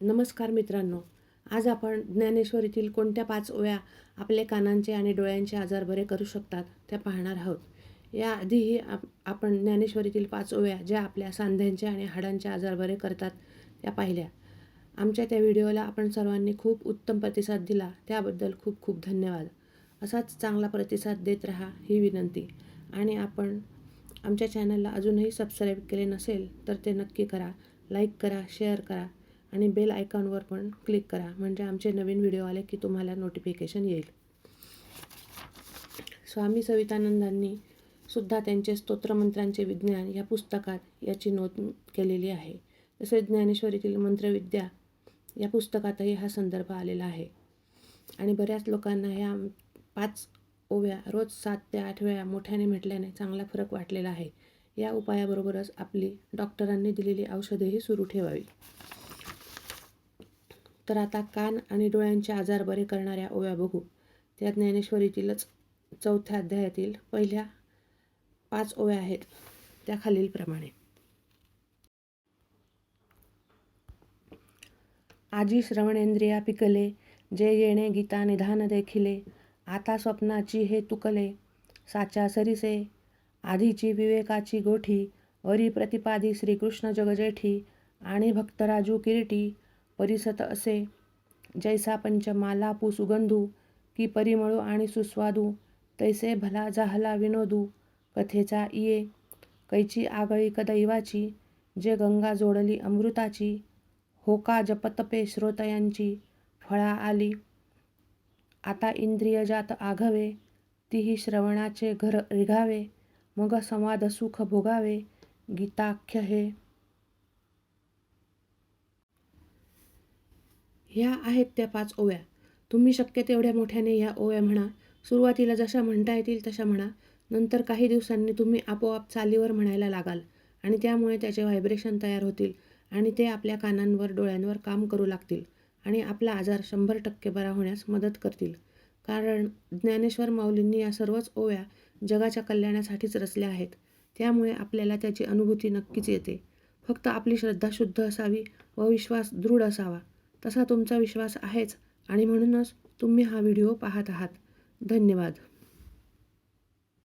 नमस्कार मित्रांनो. आज आपण ज्ञानेश्वरीतील कोणत्या पाच ओव्या आपले कानांचे आणि डोळ्यांचे आजार बरे करू शकतात त्या पाहणार आहोत. याआधीही आप आपण ज्ञानेश्वरीतील पाच ओव्या ज्या आपल्या सांध्यांचे आणि हाडांचे आजार बरे करतात त्या पाहिल्या. आमच्या त्या व्हिडिओला आपण सर्वांनी खूप उत्तम प्रतिसाद दिला त्याबद्दल खूप खूप धन्यवाद. असाच चांगला प्रतिसाद देत राहा ही विनंती. आणि आपण आमच्या चॅनलला अजूनही सबस्क्राईब केले नसेल तर ते नक्की करा. लाईक करा शेअर करा. आणि बेल आयकॉनवर पण क्लिक करा. म्हणजे आमचे नवीन व्हिडिओ आले की तुम्हाला नोटिफिकेशन येईल. स्वामी सवितानंदांनी सुद्धा त्यांचे स्तोत्रमंत्रांचे विज्ञान या पुस्तकात याची नोंद केलेली आहे. तसेच ज्ञानेश्वरीतील मंत्रविद्या या पुस्तकातही हा संदर्भ आलेला आहे. आणि बऱ्याच लोकांना ह्या पाच ओव्या रोज सात ते आठ वेळा मोठ्याने म्हटल्याने चांगला फरक वाटलेला आहे. या उपायाबरोबरच आपली डॉक्टरांनी दिलेली औषधेही सुरू ठेवावी. तर आता कान आणि डोळ्यांचे आजार बरे करणाऱ्या ओव्या बघू. त्या ज्ञानेश्वरीतीलच चौथ्या अध्यायातील पहिल्या पाच ओव्या आहेत त्या खालीलप्रमाणे आजी श्रवणेंद्रिया पिकले जे येणे गीता निधान देखिले आता स्वप्नाची हे तुकले साच्या सरिसे आधीची विवेकाची गोठी वरी प्रतिपादी श्रीकृष्ण जगजेठी आणि भक्तराजू किरीटी परिसत असे. जैसा पंचमाला पू सुगंधू की परिमळू आणि सुस्वादू तैसे भला जाहला विनोदू कथेचा इये. कैची आगळी कदैवाची जे गंगा जोडली अमृताची होका जपतपे श्रोतयांची फळा आली. आता इंद्रिय जात आघवे तीही श्रवणाचे घर रिघावे मग संवाद सुख भोगावे गीताख्य हे. ह्या आहेत त्या पाच ओव्या. तुम्ही शक्य तेवढ्या मोठ्याने ह्या ओव्या म्हणा सुरुवातीला जशा म्हणता येतील तशा म्हणा नंतर काही दिवसांनी तुम्ही आपोआप चालीवर म्हणायला लागाल आणि त्यामुळे त्याचे व्हायब्रेशन तयार होतील आणि ते आपल्या कानांवर डोळ्यांवर काम करू लागतील आणि आपला आजार शंभर टक्के बरा होण्यास मदत करतील. कारण ज्ञानेश्वर माऊलींनी या सर्वच ओव्या जगाच्या कल्याणासाठीच रचल्या आहेत. त्यामुळे आपल्याला त्याची अनुभूती नक्कीच येते. फक्त आपली श्रद्धा शुद्ध असावी व विश्वास दृढ असावा. तसा तुमचा विश्वास आहेच आणि म्हणूनच तुम्ही हा व्हिडिओ पाहत आहात. धन्यवाद.